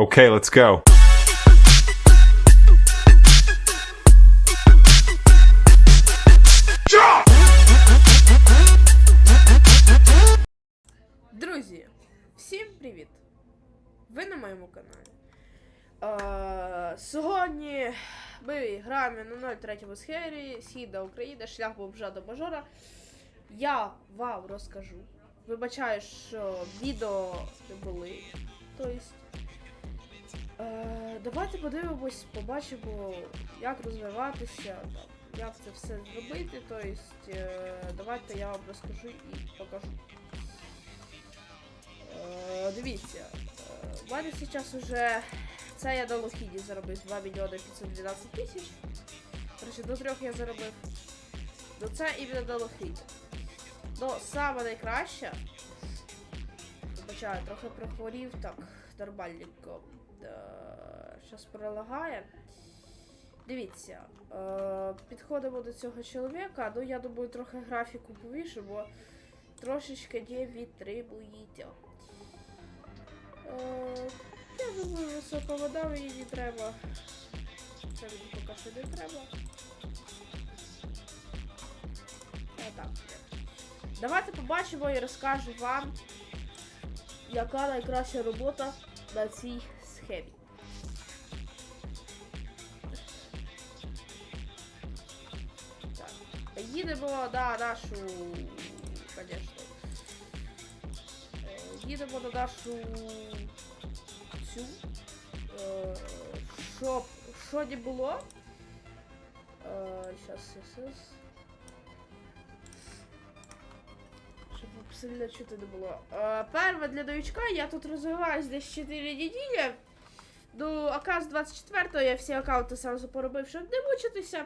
Okay, let's go. Друзі, всім привіт! Ви на моєму каналі. Е, сьогодні ми граємо на 03 схері Східна Україна, шлях бомжа до мажора. Я вам розкажу. Вибачаю, що відео не були. Тобто, давайте подивимось, побачимо, як розвиватися, як це все зробити. Тобто, е, давайте я вам розкажу і покажу. Е, Дивіться, е, в мене зараз уже це я на лохіді заробив 2 мільйони 512 тисяч. Короче, до трьох я заробив. Ну це іменно на лохіді. Ну, саме найкраще. Вибачаю, трохи прихворів, так, нормальненько. Щас пролагає. Дивіться, е, підходимо до цього чоловіка. Ну, я думаю, трохи графіку повішимо. Трошечки не відтримуєте. Е, Я думаю, висока вода мені не треба. Це мені поки що не треба. Отак. Давайте побачимо і розкажу вам, яка найкраща робота на цій схемі. Так. Їдемо на нашу. Е, Їдемо на нашу цю. Щоб що не було. Щас, щас, щас. Щоб сильно чути не було. Е, Перше для новичка я тут розвиваюсь десь 4 неділі. До АК з 24 я всі аккаунти сразу поробив, щоб не мучитися.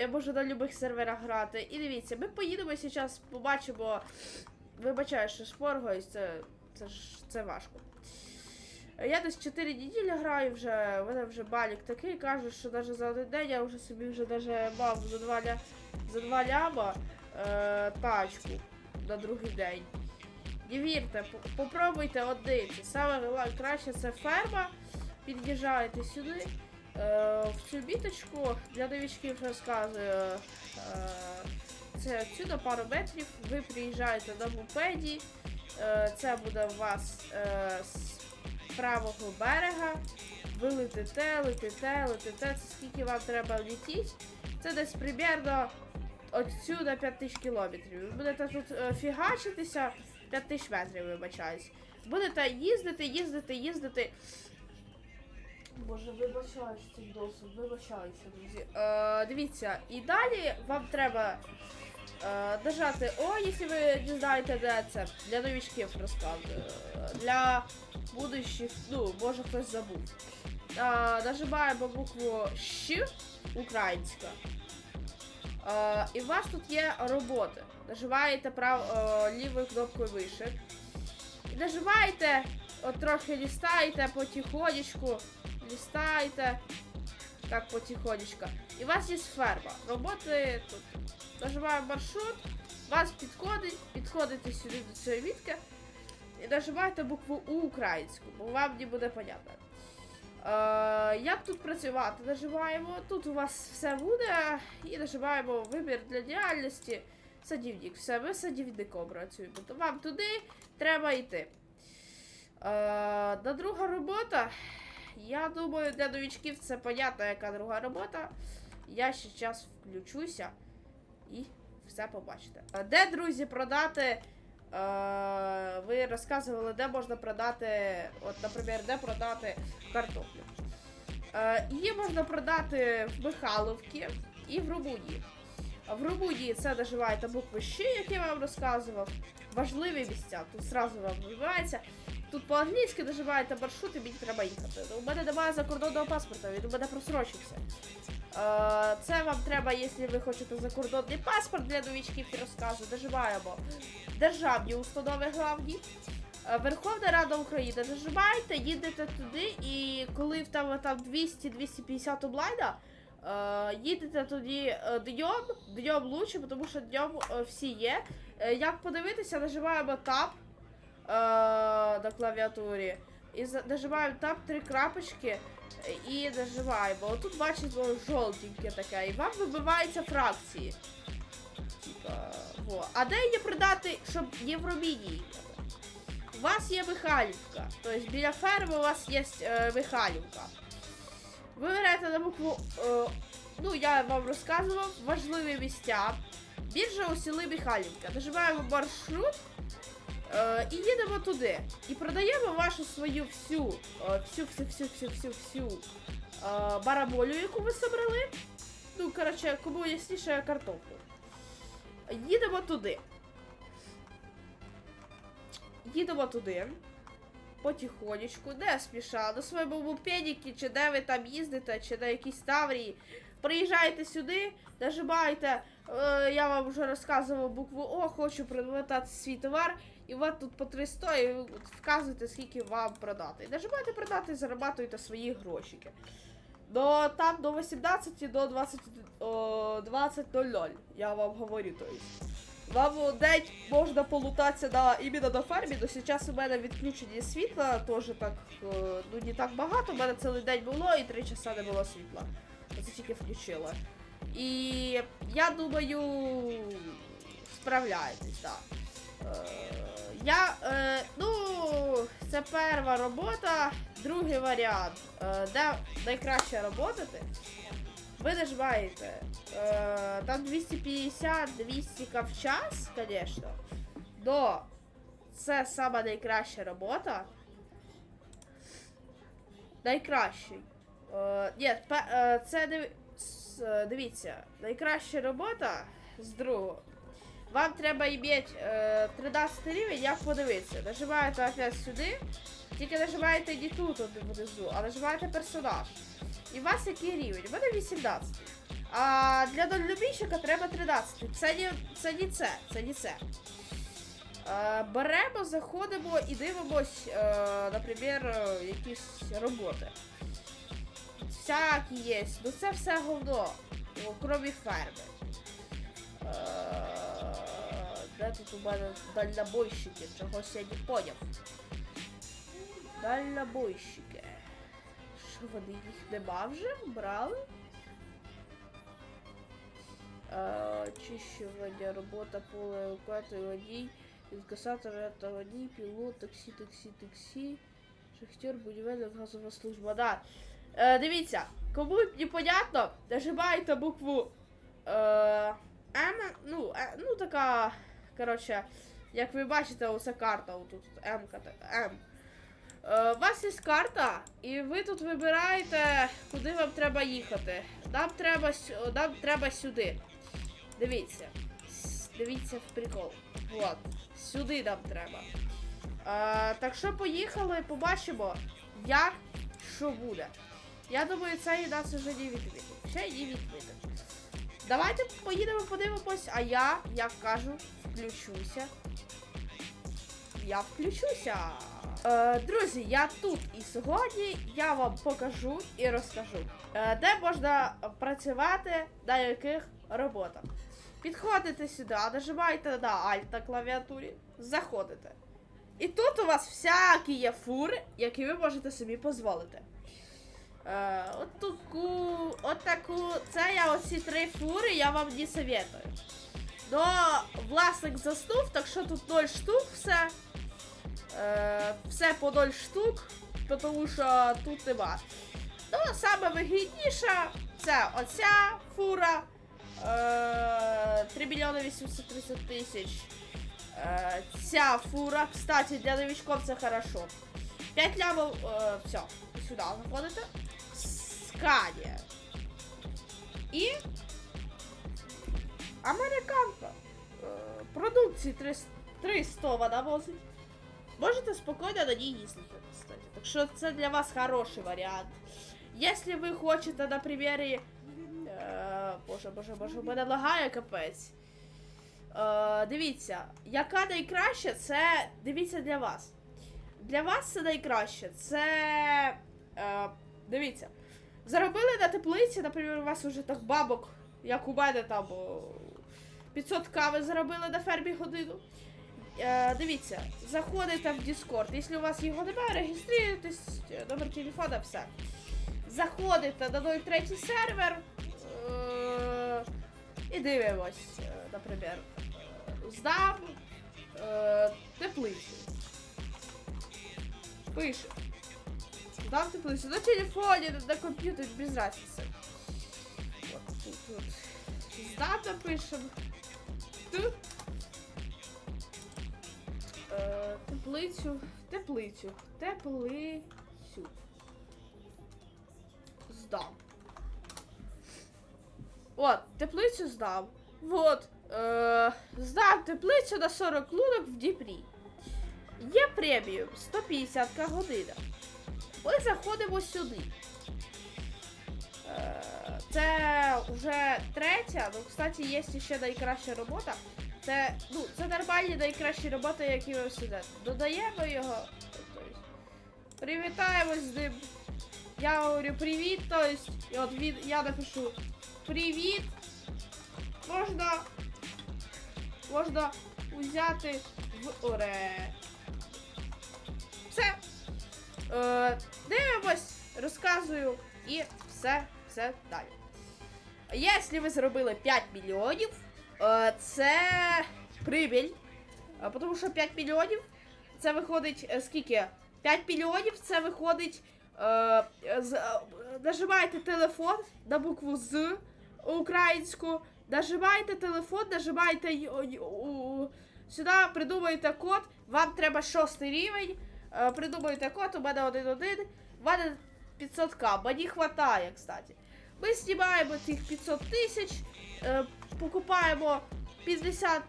Я можу на любих серверах грати. І дивіться, ми поїдемо зараз, побачимо. Вибачаю, що шпоргаюсь, це, це ж це важко. Я десь 4 неділі граю вже, в мене вже балік такий, каже, що навіть за один день я вже собі вже даже мав за два, ля, за два ляма е, тачку на другий день. Не вірте, по- попробуйте один. Саме ла- краще це ферма. Під'їжджаєте сюди. Е, в цю біточку для новичків розказую. Е, це отсюди пару метрів. Ви приїжджаєте на мопеді. Е, це буде у вас з правого берега. Ви летите, летите, летите. Це скільки вам треба летіти? Це десь примерно отсюди 5000 кілометрів. Ви будете тут фігачитися 5000 метрів, вибачаюсь. Будете їздити, їздити, їздити. Боже, вибачаюсь цим досвід, вибачаюся, друзі. Е, дивіться, і далі вам треба е, нажати О, якщо ви не знаєте, де це. Для новичків розказую. Для будущих, ну, може хтось забув. Е, нажимаємо букву Щ українська. Е, і у вас тут є роботи. Нажимаєте прав, е, лівою кнопкою вище. І нажимаєте, от трохи лістаєте потихонечку, лістаєте, так потихонечку. І у вас є ферма. Роботи тут. Нажимаємо маршрут, вас підходить, підходите сюди до цієї відки і нажимаєте букву У українську, бо вам не буде понятно. Е, як тут працювати? Нажимаємо, тут у вас все буде, і нажимаємо вибір для діяльності. Садівник. Все, ви садівником працюємо. То вам туди треба йти. Е, на друга робота. Я думаю, для новичків це понятно, яка друга робота. Я ще час включуся і все побачите. Де, друзі, продати. Е, ви розказували, де можна продати, от, наприклад, де продати картоплю. Е, її можна продати в Михайловці і в Румунії. В Румунії це наживаєте букви «щ», як я вам розказував. Важливі місця. Тут зразу вам вибивається. Тут по-англійськи наживаєте маршрут і мені треба їхати. У мене немає закордонного паспорта, він у мене просрочився. Е, Це вам треба, якщо ви хочете закордонний паспорт для новичків і розказу. Наживаємо державні установи главні. Е, Верховна Рада України нажимаєте, їдете туди, і коли там, там 200-250 онлайна, е, їдете тоді днем, днем лучше, тому що днем всі є. Як подивитися, нажимаємо е, на клавіатурі. І нажимаємо там три крапочки і нажимаємо. Отут бачите жовтеньке таке, і вам вибиваються фракції. Типа, во. А де є продати, щоб Євромінії? У вас є Михайлівка. Тобто біля ферми у вас є е, Михайлівка. Ви берете на букву. Е, ну, я вам розказував важливі місця. Біржа у селі Михайлівка. Нажимаємо маршрут і їдемо туди. І продаємо вашу свою всю, е, всю, всю, всю, всю, всю, всю е, бараболю, яку ви собрали. Ну, коротше, кому ясніше картоплю. Їдемо туди. Їдемо туди. Потихонечку, не спіша, на своєму мопедіки, чи де ви там їздите, чи на якійсь таврії. Приїжджаєте сюди, нажимаєте, е, я вам вже розказував букву О, хочу продавати свій товар, і у вас тут по 300, і ви вказуєте, скільки вам продати. І продати і зарабатуєте свої грошики. До там до 18 до 20, 20.00, я вам говорю, то. Вам день можна полутатися на іменно на фермі, але зараз у мене відключення світла, теж так, е, ну не так багато, у мене цілий день було і 3 часа не було світла. Тільки включила. І я думаю, справляєтесь, так. Е, я, е, ну, це перша робота, другий варіант, е, де найкраще роботати. Ви нажимаєте е, там 250-200 в час, звісно. Но це сама найкраща робота. Найкращий. Е, ні, е, це е, дивіться, найкраща робота з другого. Вам треба іметь е, 13 рівень, як подивитися. Нажимаєте опять сюди, тільки нажимаєте не тут внизу, а нажимаєте персонаж. І у вас який рівень? У мене 18. А для дольнобійщика треба 13. Це не це, не це, це не це. Е, беремо, заходимо і дивимось, наприклад, якісь роботи. Всякі є. Ну це все говно. Кромі ферми. Е, де тут у мене дальнобойщики? Чогось я не поняв. Дальнобойщики. Що вони їх нема вже? Брали? Е, Очищування, робота поле, уклади водій, інкасатор, водій, пілот, таксі, таксі, таксі, шахтер, будівельник, газова служба. Да. Е, дивіться, кому непонятно, нажимаєте букву е, М, ну, е, ну така, коротше, як ви бачите, оця карта, отут М, М. Е, У вас є карта, і ви тут вибираєте, куди вам треба їхати. Нам треба, нам треба сюди. Дивіться. Дивіться в прикол. От. Сюди нам треба. Е, так що поїхали, побачимо, як що буде. Я думаю, це і нас вже не відмітить. Ще не відмітить. Давайте поїдемо, подивимось, а я, як кажу, включуся. Я включуся. Е, друзі, я тут і сьогодні я вам покажу і розкажу, е, де можна працювати на яких роботах. Підходите сюди, нажимаєте на Alt на клавіатурі, заходите. І тут у вас всякі є фури, які ви можете собі дозволити. Е, от це я оці три фури, я вам не советую. Но власник заснув, так що тут 0 штук все. Е, все по 0 штук, тому що тут нема. Ну, саме вигідніша це оця фура. Е, 3 мільйони 830 тисяч. Е, ця фура, кстати, для новичков це хорошо. 5 лямов, е, все, сюди заходите. Сканія. І американка. Е, продукції 300, 300 вона возить. Можете спокійно на ній їздити, кстати. Так що це для вас хороший варіант. Якщо ви хочете, на примірі. Е, боже, боже, боже, у мене лагає капець. Е, дивіться, яка найкраща, це дивіться для вас. Для вас це найкраще. Це. Е, дивіться. Заробили на теплиці, наприклад, у вас уже так бабок, як у мене там. 500 кави заробили на фермі годину. е, дивіться, заходите в Discord. Якщо у вас його немає, реєструєтесь, е, номер телефона, все. Заходите на 03 сервер. Е, і дивимось, е, наприклад, здам е, теплицю. Пише. Здам теплицю на телефоні, на, на комп'ютері, без разницы. От тут, тут. Здам напишем. Тут. Е, теплицю, теплицю, теплицю. Здам. От, теплицю здам. Вот. Е, здам теплицю на 40 лунок в Дніпрі. Є преміум 150 година. Ми заходимо сюди. Е, Це вже третя, ну, кстати, є ще найкраща робота. Це, ну, це нормальні найкращі роботи, які ви сюди. Додаємо його. тобто, Привітаємось з ним. Я говорю привіт, то есть, і от він, я напишу привіт. Можна. Можна взяти в оре. Е, дивимось, розказую і все, все далі. Якщо ви зробили 5 мільйонів, е, це прибіль. Е, Тому що 5 мільйонів це виходить скільки? 5 мільйонів це виходить. Нажимаєте телефон на букву З українську, нажимаєте телефон, нажимаєте сюди, придумуєте код, вам треба шостий рівень, придумуєте код, у мене один-один, в мене 500к, мені хватає, кстати. Ми знімаємо тих 500 тисяч, е, покупаємо 50,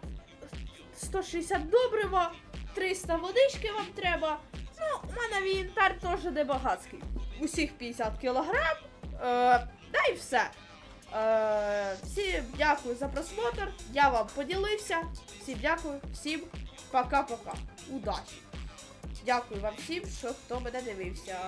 160 добрива, 300 водички вам треба. Ну, у мене інвентар теж не багатський. Усіх 50 кілограм. Е, да і все. Е, всім дякую за просмотр. Я вам поділився. Всім дякую, всім пока-пока. Удачі! Дякую вам всім, що хто мене дивився.